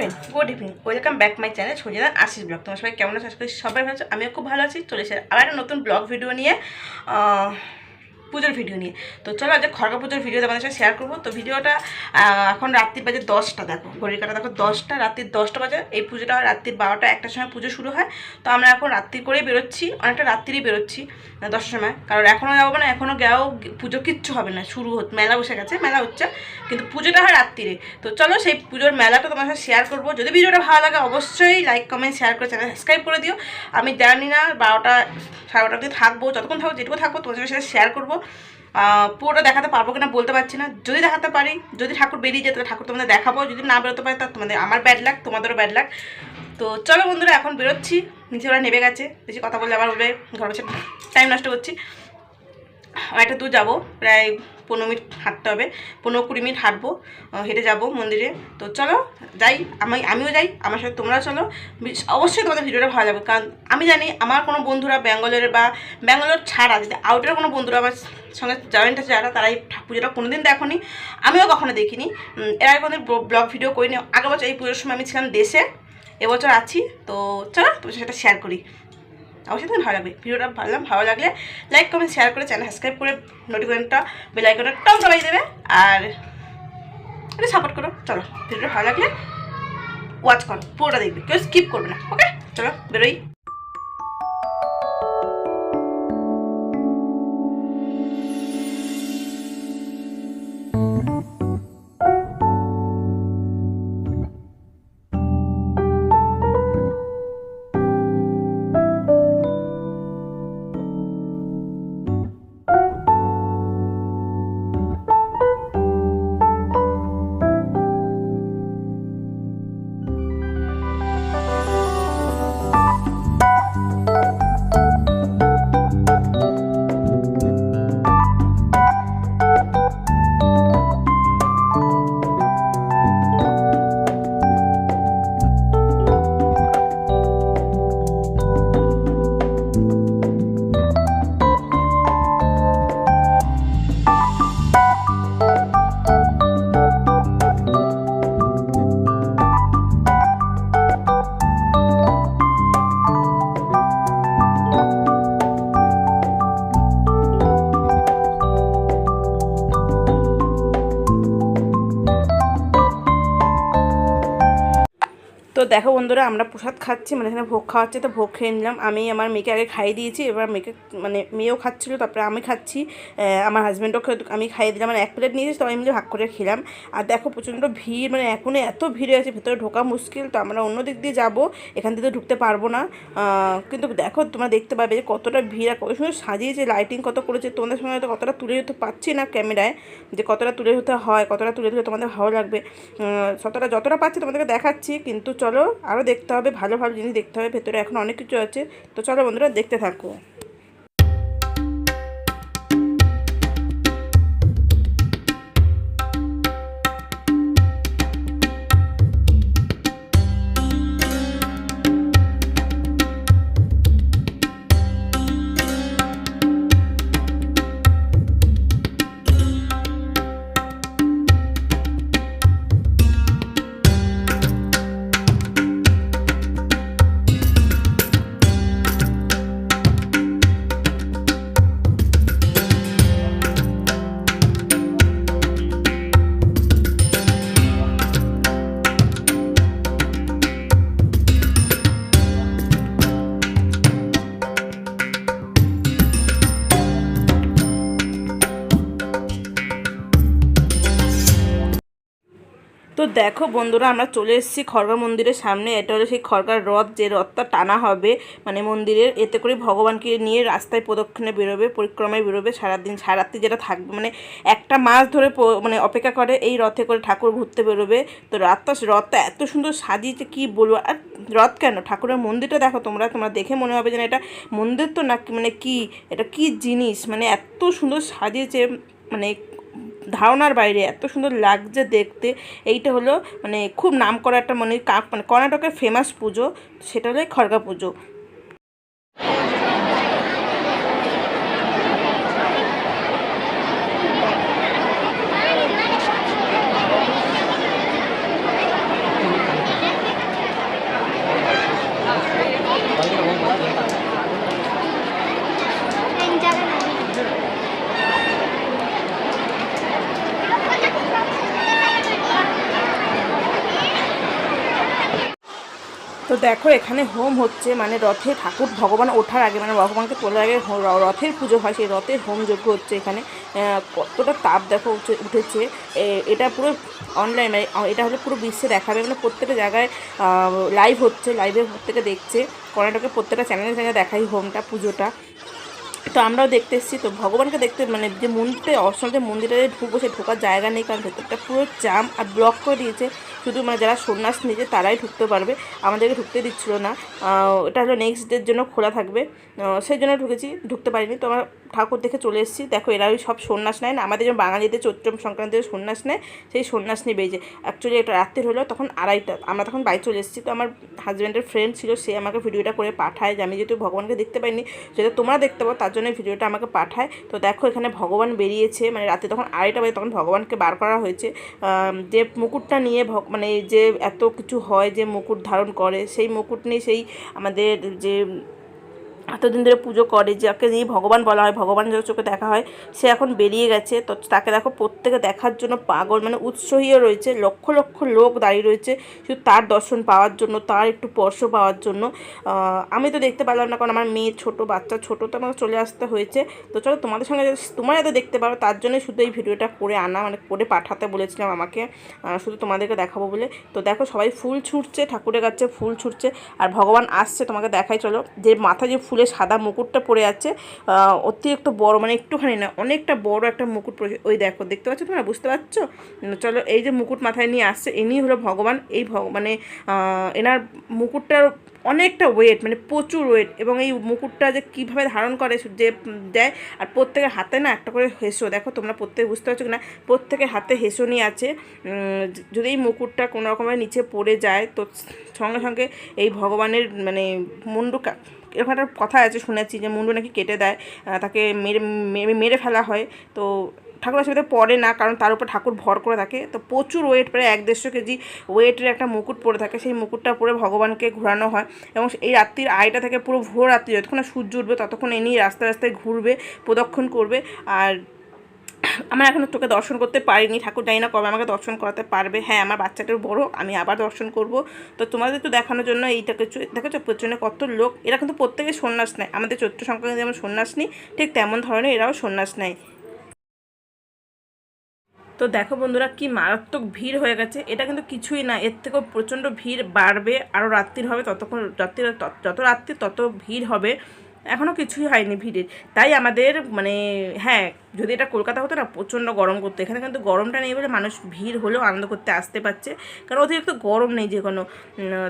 Friend good evening welcome back my channel সোজেদার Ashis blog তোমার সবাই কেমন আছে? আশা সবাই ভালো আমিও খুব ভালো আছি। চলে এসে আবার একটা নতুন ব্লগ ভিডিও নিয়ে পুজোর ভিডিও নিয়ে। তো চলো আজকে খড়গা পুজোর ভিডিও তোমাদের সাথে শেয়ার করব। তো ভিডিওটা এখন রাত্রির বাজে দশটা, দেখো, ঘড়ির কাটা, দেখো, দশটা রাত্রির দশটা বাজে। এই পুজোটা হয় রাত্রির বারোটা, একটার সময় পুজো শুরু হয়। তো আমরা এখন রাত্রি করেই বেরোচ্ছি, অনেকটা রাত্রিরই বেরোচ্ছি দশটার সময়। কারণ এখনও যাব না এখনও গেও, পুজো কিচ্ছু হবে না, শুরু হচ্ছে, মেলা বসে গেছে, মেলা হচ্ছে। কিন্তু পুজোটা হয় রাত্রিরে। তো চলো সেই পুজোর মেলাটা তোমার সাথে শেয়ার করব। যদি ভিডিওটা ভালো লাগে, অবশ্যই লাইক কমেন্ট শেয়ার করে চ্যানেল সাবস্ক্রাইব করে দিও। আমি জানি না, বারোটা, সাড়ে বারোটা অবধি থাকব, যতক্ষণ থাকব, যেটুকু থাকব তোমাদের সাথে শেয়ার করব। পুরোটা দেখাতে পারব কিনা বলতে পারছি না। যদি দেখাতে পারি, যদি ঠাকুর বেরিয়ে যায়, তাহলে ঠাকুর তোমাদের দেখাবো। যদি না বেরোতে পারি তাহলে তোমাদের আমার ব্যাড লাগ তোমাদেরও ব্যাড লাগ তো চলো বন্ধুরা, এখন বেরোচ্ছি, নিচে ওরা নেমে গেছে। বেশি কথা বললে আবার বলবে, ঘর বসে টাইম নষ্ট করছি। একটা দূর যাব, প্রায় পনেরো মিনিট হাঁটতে হবে, পনেরো কুড়ি মিনিট হাঁটবো হেঁটে যাব মন্দিরে। তো চলো, যাই, আমি আমিও যাই, আমার সাথে তোমরাও চলো। অবশ্যই তোমাদের ভিডিওটা ভালো লাগবে, কারণ আমি জানি আমার কোনো বন্ধুরা ব্যাঙ্গালোরে বা ব্যাঙ্গালোর ছাড়া, যদি আউটের কোনো বন্ধুরা আমার সঙ্গে জয়েন্ট আছে যারা, তারা এই পুজোটা কোনোদিন দেখনি। আমিও কখনো দেখিনি। এর আগে কোনো ব্লগ ভিডিও করিনি। আগের বছর এই পুজোর সময় আমি ছিলাম দেশে, এবছর আছি। তো চলো তোমার সেটা শেয়ার করি। অবশ্যই তোমার ভালো লাগবে। ভিডিওটা ভাবলাম ভালো লাগলে লাইক কমেন্ট শেয়ার করে চ্যানেল সাবস্ক্রাইব করে নোটিফিকেশনটা বেল আইকনটা টং চালাই দেবে। আর একটু সাপোর্ট করো। চলো, ভিডিওটা ভালো লাগলে ওয়াচ করো। পুরোটা দেখবে। কেউ স্কিপ করবে না। ওকে চলো, বেরোই। তো দেখো বন্ধুরা, আমরা প্রসাদ খাচ্ছি মানে এখানে ভোগ খাওয়াচ্ছে তো ভোগ খেয়ে নিলাম। আমি আমার মেয়েকে আগে খাইয়ে দিয়েছি, এবার মেয়েকে মানে মেয়েও খাচ্ছিলো, তারপরে আমি খাচ্ছি। আমার হাজব্যান্ডও আমি খাইয়ে দিলাম মানে এক প্লেট নিয়েছি আমি মিলে ভাগ করে খেলাম। আর দেখো প্রচণ্ড ভিড় মানে এখনও এত ভিড় আছে ভেতরে ঢোকা মুশকিল, তো আমরা অন্য দিক দিয়ে যাব, এখান থেকে তো ঢুকতে পারব না। কিন্তু দেখো তোমরা দেখতে পাবে যে কতটা ভিড় আর কত সুন্দর সাজিয়েছে লাইটিং কত করেছে, তোমাদের সঙ্গে হয়তো কতটা তুলে ধরতে পারছি না ক্যামেরায়, যে কতটা তুলে ধরতে হয়, কতটা তুলে ধরে তোমাদের ভালো লাগবে। যতটা যতটা পাচ্ছি তোমাদেরকে দেখাচ্ছি, কিন্তু চলো আরও দেখতে হবে, ভালো ভালো জিনিস দেখতে হবে, ভেতরে এখন অনেক কিছু আছে। তো চলো বন্ধুরা, দেখতে থাকো। তো দেখো বন্ধুরা, আমরা চলে এসেছি খড়গা মন্দিরের সামনে। এটা হলো সেই খড়গার রথ যে রথটা টানা হবে। মানে মন্দিরের, এতে করে ভগবানকে নিয়ে রাস্তায় প্রদক্ষিণে বেরোবে, পরিক্রমায় বেরোবে সারাদিন। সারাত্রি যেটা থাকবে মানে একটা মাস ধরে মানে অপেক্ষা করে এই রথে করে ঠাকুর ঘুরতে বেরোবে। তো রথটা রথটা এত সুন্দর সাজিয়েছে, কি বলব? আর রথ কেন? ঠাকুরের মন্দিরটা দেখো তোমরা তোমরা দেখে মনে হবে যেন এটা মন্দির তো না মানে কি? এটা কি জিনিস? মানে এত সুন্দর সাজিয়েছে মানে ধারণার বাইরে এত সুন্দর লাগছে দেখতে। এইটা হলো মানে খুব নাম করা একটা মানে মানে কর্ণাটকের ফেমাস পুজো, সেটা হলো খড়গা পুজো। দেখো, এখানে হোম হচ্ছে মানে রথে ঠাকুর ভগবান ওঠার আগে মানে ভগবানকে তোলার আগে রথের পুজো হয়, সেই রথের হোম যজ্ঞ হচ্ছে এখানে। কতটা তাপ দেখো উঠে- উঠেছে। এটা পুরো অনলাইন মানে এটা হলো পুরো বিশ্বে দেখাবে মানে প্রত্যেকটা জায়গায় লাইভ হচ্ছে লাইভে প্রত্যেকে দেখছে। কর্ণাটকে প্রত্যেকটা চ্যানেলে চ্যানেলে দেখাই হোমটা, পুজোটা। তো আমরাও দেখতে এসেছি, তো ভগবানকে দেখতে মানে যে অপশনাল যে মন্দিরে ঢুকবো, সে ঢোকার জায়গা নেই, কারণ ভেতরটা পুরো জাম আর ব্লক করে দিয়েছে। শুধু মানে যারা সন্ন্যাস নিয়েছে তারাই ঢুকতে পারবে। আমাদেরকে ঢুকতে দিচ্ছিল না। এটা হলো নেক্সট ডের জন্য খোলা থাকবে। সেই জন্য ঢুকেছি। ঢুকতে পারিনি। তো আমরা ঠাকুর দেখে চলে এসেছি। দেখো এরা ওই সব সন্ন্যাস নেয় না, আমাদের যেমন বাঙালিদের চৈত্র সংক্রান্তিতে সন্ন্যাস নেয়, সেই সন্ন্যাস নিয়ে বেজে অ্যাকচুয়ালি এটা রাত্রির হলো, তখন আড়াইটা, আমরা তখন বাড়ি চলে এসেছি। তো আমার হাজব্যান্ডের ফ্রেন্ড ছিল, সে আমাকে ভিডিওটা করে পাঠায় যে, আমি যেহেতু ভগবানকে দেখতে পাইনি যেটা তোমরা দেখতে পাও, তার জন্য ভিডিওটা আমাকে পাঠায়। তো দেখো, এখানে ভগবান বেরিয়েছে মানে রাতে তখন আড়াইটা বাজে তখন ভগবানকে বার করা হয়েছে। যে মুকুটটা নিয়ে মানে যে এত কিছু হয়, যে মুকুট ধারণ করে, সেই মুকুট নিয়ে সেই আমাদের যে এতদিন ধরে পুজো করে, যাকে নিয়ে ভগবান বলা হয়, ভগবান যার চোখে দেখা হয়, সে এখন বেরিয়ে গেছে। তো তাকে দেখো, প্রত্যেকে দেখার জন্য পাগল মানে উৎসাহীও রয়েছে, লক্ষ লক্ষ লোক দাঁড়িয়ে রয়েছে, শুধু তার দর্শন পাওয়ার জন্য, তার একটু স্পর্শ পাওয়ার জন্য। আমি তো দেখতে পারলাম না, কারণ আমার মেয়ে ছোট, বাচ্চা ছোট, তো আমাকে চলে আসতে হয়েছে। তো চলো, তোমাদের সঙ্গে তোমরা যাতে দেখতে পারো, তার জন্য শুধু এই ভিডিওটা করে আনা মানে করে পাঠাতে বলেছিলাম আমাকে। শুধু তোমাদেরকে দেখাবো বলে। তো দেখো, সবাই ফুল ছুটছে, ঠাকুরের কাছে ফুল ছুটছে, আর ভগবান আসছে তোমাকে দেখাই চলো, যে মাথায় যে ফুলের সাদা মুকুটটা পড়ে আছে অতিরিক্ত বড় মানে একটুখানি না, অনেকটা বড় একটা মুকুট পড়েছে ওই দেখো, দেখতে পাচ্ছ তোমরা? বুঝতে পারছ? চলো, এই যে মুকুট মাথায় নিয়ে আসছে, ইনি হলো ভগবান, এই মানে এনার মুকুটটার অনেকটা ওয়েট মানে প্রচুর ওয়েট এবং এই মুকুটটা যে কীভাবে ধারণ করে যে দেয়, আর প্রত্যেকের হাতে না একটা করে হেসো, দেখো তোমরা প্রত্যেকে বুঝতে পারছ না প্রত্যেকের হাতে হেসো নিয়ে আছে যদি এই মুকুটটা কোনো রকমের নিচে পড়ে যায়, তো সঙ্গে সঙ্গে এই ভগবানের মানে মুন্ডু কা- এরকম একটা কথা আছে, শুনেছি যে মুন্ডু নাকি কেটে দেয় তাকে মেরে মেরে ফেলা হয়। তো ঠাকুর আসলে পরে না, কারণ তার উপর ঠাকুর ভর করে থাকে। তো প্রচুর ওয়েট প্রায় এক দেড়শো কেজি ওয়েটের একটা মুকুট পরে থাকে। সেই মুকুটটা পরে ভগবানকে ঘোরানো হয় এবং এই রাত্রির আয়টা থেকে পুরো ভোর রাত্রি, যতক্ষণ সূর্য উঠবে, ততক্ষণ এ নিয়ে রাস্তায় রাস্তায় ঘুরবে, প্রদক্ষিণ করবে। আর আমার এখনও তোকে দর্শন করতে পারিনি, ঠাকুর জানি না কবে আমাকে দর্শন করাতে পারবে। হ্যাঁ আমার বাচ্চাটার বড়, আমি আবার দর্শন করব। তো তোমাদের তো দেখানোর জন্য এইটাকে চো- দেখেছ পেছনে কত লোক। এরা কিন্তু প্রত্যেকে সন্ন্যাস নেয়। আমাদের চৈত্র সংক্রান্তি যেমন সন্ন্যাস নিই, ঠিক তেমন ধরনের এরাও সন্ন্যাস নেয়। তো দেখো বন্ধুরা, কি মারাত্মক ভিড় হয়ে গেছে। এটা কিন্তু কিছুই না, এর থেকেও প্রচণ্ড ভিড় বাড়বে, আরও রাত্রির হবে, ততক্ষণ যত রাত্রি তত ভিড় হবে। এখনও কিছুই হয়নি ভিড়ের। তাই আমাদের মানে হ্যাঁ যদি এটা কলকাতা হতো না, প্রচণ্ড গরম করতো। এখানে কিন্তু গরমটা নেই বলে মানুষ ভিড় হলেও আনন্দ করতে আসতে পারছে। কারণ অতিরিক্ত গরম নেই যে কোনো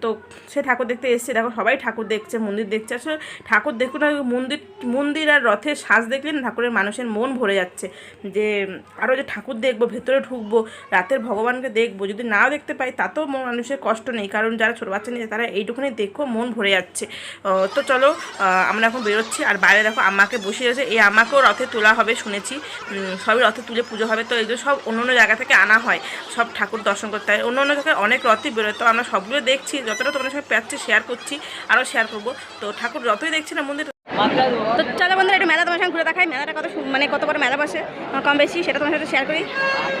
তো সে ঠাকুর দেখতে এসছে, দেখো সবাই ঠাকুর দেখছে, মন্দির দেখছে। আসলে ঠাকুর দেখুন না মন্দির মন্দির আর রথের সাজ দেখলে না ঠাকুরের মানুষের মন ভরে যাচ্ছে। যে আরও যে ঠাকুর দেখব, ভেতরে ঢুকবো, রাতের ভগবানকে দেখব, যদি নাও দেখতে পাই তাতেও মন- মানুষের কষ্ট নেই। কারণ যারা ছোটো বাচ্চা নিয়ে তারা এইটুকুনি দেখো, মন ভরে যাচ্ছে। তো চলো আমরা এখন বেরোচ্ছি। আর বাইরে দেখো, আমাকে বসে আছে এই আমাকেও রথে তোলা হবে, শুনেছি। সবই রথে তুলে পুজো হবে। তো এগুলো সব অন্য অন্য জায়গা থেকে আনা হয়, সব ঠাকুর দর্শন করতে। হয় অন্য অন্য জায়গায় অনেক রথই বেরোয়। তো আমরা সবগুলো দেখছি, যতটা তোমাদের সঙ্গে পাচ্ছি শেয়ার করছি, আরও শেয়ার করব। তো ঠাকুর যতই দেখছি না, মন্দির তো চলো বন্ধুরা, একটু মেলা তোমার সঙ্গে ঘুরে দেখাই। মেলাটা কত মানে কত বড় মেলা বসে। কম বেশি সেটা তোমার সাথে শেয়ার করি।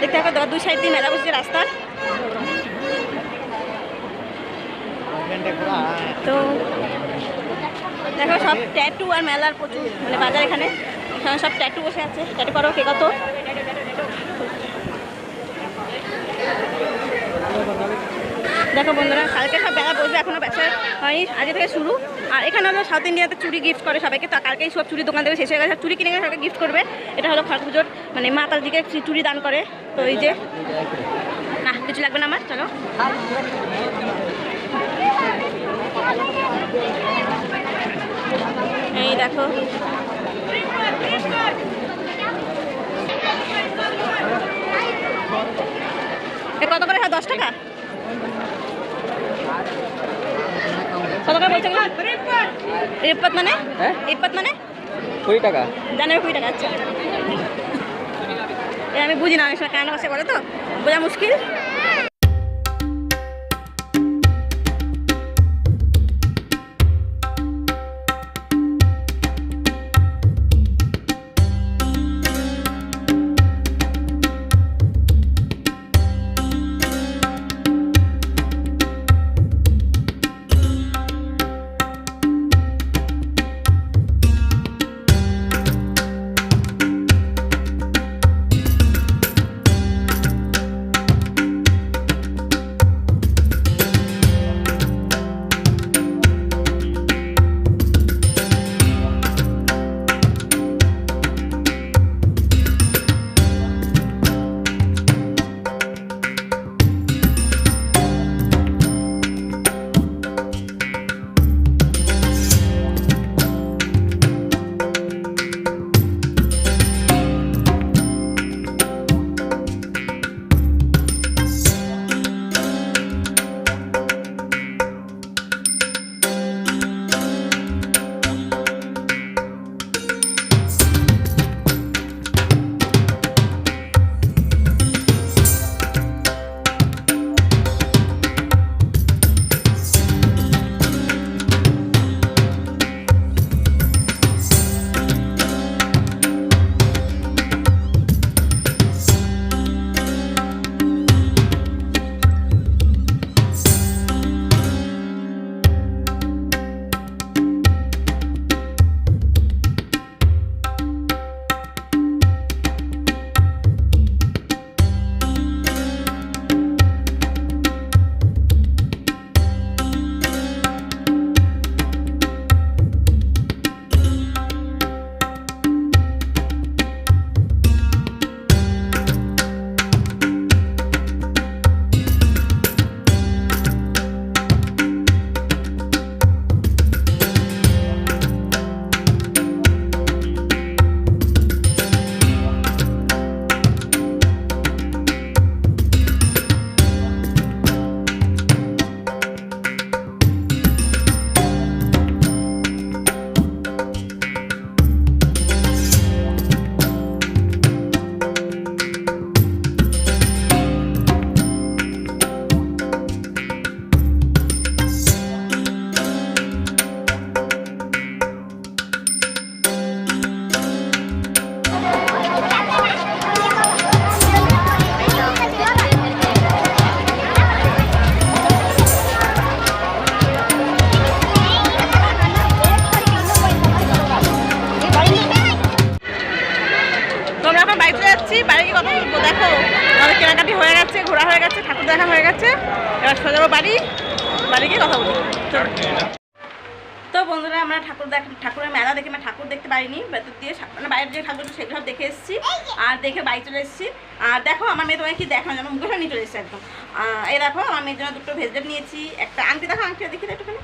দেখতে থাকো দুই সাইড দিয়ে মেলা বসছে রাস্তার তো দেখো, সব ট্যাটু আর মেলার প্রচুর মানে বাজার এখানে। এখানে সব ট্যাটু বসে আছে। ট্যাটু করো কে কত। দেখো বন্ধুরা, কালকে সব বেলা বসবে এখনও ব্যবসা হয়নি। আজকে থেকে শুরু। আর এখানে হলো সাউথ ইন্ডিয়াতে চুড়ি গিফট করে সবাইকে। তো কালকেই সব চুড়ি দোকান থেকে শেষ হয়ে গেছে। চুড়ি কিনে গেলে সবাইকে গিফট করবে। এটা হলো খড় পুজোর মানে মা তার দিকে চুড়ি দান করে। তো এই যে না, কিছু লাগবে না আমার? চলো। এই দেখো। কত করে হয়? দশ টাকা? কত করে রিপত মানে? হ্যাঁ? রিপত মানে? কুড়ি টাকা। কুড়ি টাকা আচ্ছা। আমি বুঝি না অনেক সময় কানা ভাষা করে তো? বোঝা মুশকিল। এবার সোজা বাড়ি বাড়ি গিয়ে কথা বলি। তো বন্ধুরা, আমরা ঠাকুর দেখ ঠাকুরের মেলা দেখে ঠাকুর দেখতে পারিনি। ভেতর দিয়ে মানে বাইরের যে ঠাকুর সেগুলো দেখে এসেছি। আর দেখে বাড়ি চলে এসেছি। আর দেখো, আমার মেয়ে তোমাকে কি দেখো যেন মুখে নিয়ে চলে এসেছে একদম। এই দেখো, আমার মেয়ের জন্য দুটো ভেজলেট নিয়েছি। একটা আংটি দেখো আংটি দেখি একটুখানি।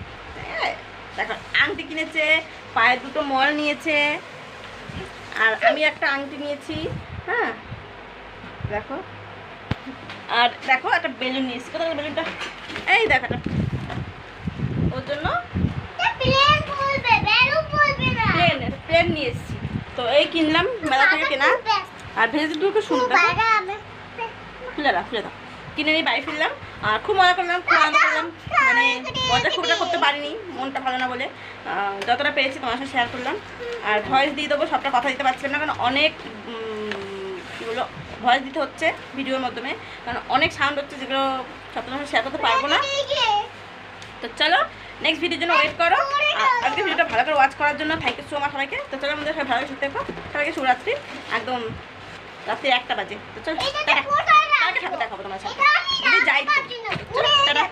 দেখো, আংটি কিনেছে। পায়ের দুটো মল নিয়েছে। আর আমি একটা আংটি নিয়েছি। হ্যাঁ দেখো। আর দেখো, একটা বেলুন নিয়েছি কোথায় বেলুনটা? এই দেখো। ওর জন্য? প্লেন নিয়ে এসেছি। তো এই কিনলাম, মেলা থেকে কেনা। আর ভেজে দুটো সুন্দর খুলে দাও খুলে দাও। কিনে নিয়ে বাড়ি ফিরলাম। আর খুব মজা করলাম, খুব আনন্দ করলাম। মানে মজা খুব করতে পারিনি, মনটা ভালো না বলে। যতটা পেরেছি তোমার সাথে শেয়ার করলাম। আর ভয়েস দিয়ে দেবো, সবটা কথা দিতে পারছিলাম না, কারণ অনেক কী বলো ভয়েস দিতে হচ্ছে ভিডিওর মাধ্যমে। কারণ অনেক সাউন্ড হচ্ছে যেগুলো সাধারণত শেয়ার করতে পারব না। তো চলো নেক্সট ভিডিওর জন্য ওয়েট করো। আর আজকে ভিডিওটা ভালো করে ওয়াচ করার জন্য থ্যাংক ইউ সো মাচ সবাইকে। তো চলো আমাদের সবাই ভালো সুস্থ থাকো। সবাইকে শুভরাত্রি। একদম রাত্রি একটা বাজে। তো চলো টাটা। কালকে ঠাকুর দেখাবো তোমার সাথে। যাই তো। টাটা।